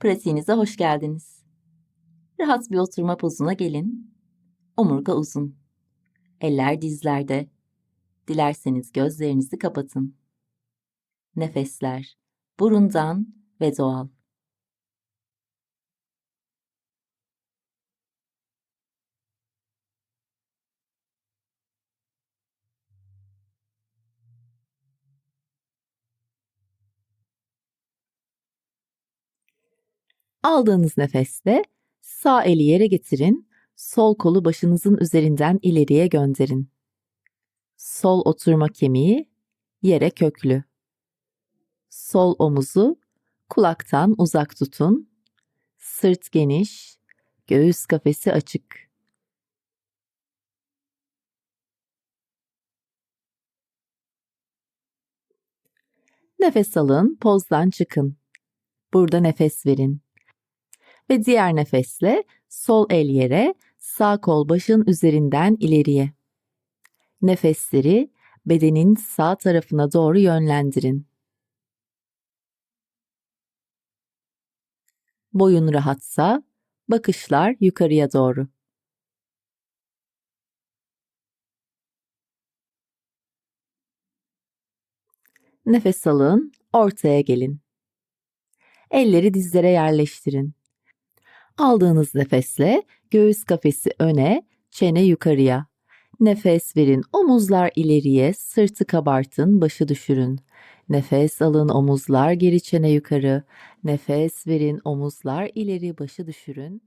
pratiğinize hoş geldiniz. Rahat bir oturma pozuna gelin. Omurga uzun. Eller dizlerde. Dilerseniz gözlerinizi kapatın. Nefesler burundan ve doğal. Aldığınız nefeste sağ eli yere getirin, sol kolu başınızın üzerinden ileriye gönderin. Sol oturma kemiği yere köklü. Sol omuzu kulaktan uzak tutun. Sırt geniş, göğüs kafesi açık. Nefes alın, pozdan çıkın. Burada nefes verin. Ve diğer nefesle sol el yere, sağ kol başın üzerinden ileriye. Nefesleri bedenin sağ tarafına doğru yönlendirin. Boyun rahatsa bakışlar yukarıya doğru. Nefes alın, ortaya gelin. Elleri dizlere yerleştirin. Aldığınız nefesle göğüs kafesi öne, çene yukarıya. Nefes verin, omuzlar ileriye, sırtı kabartın, başı düşürün. Nefes alın, omuzlar geri çene yukarı. Nefes verin, omuzlar ileri, başı düşürün.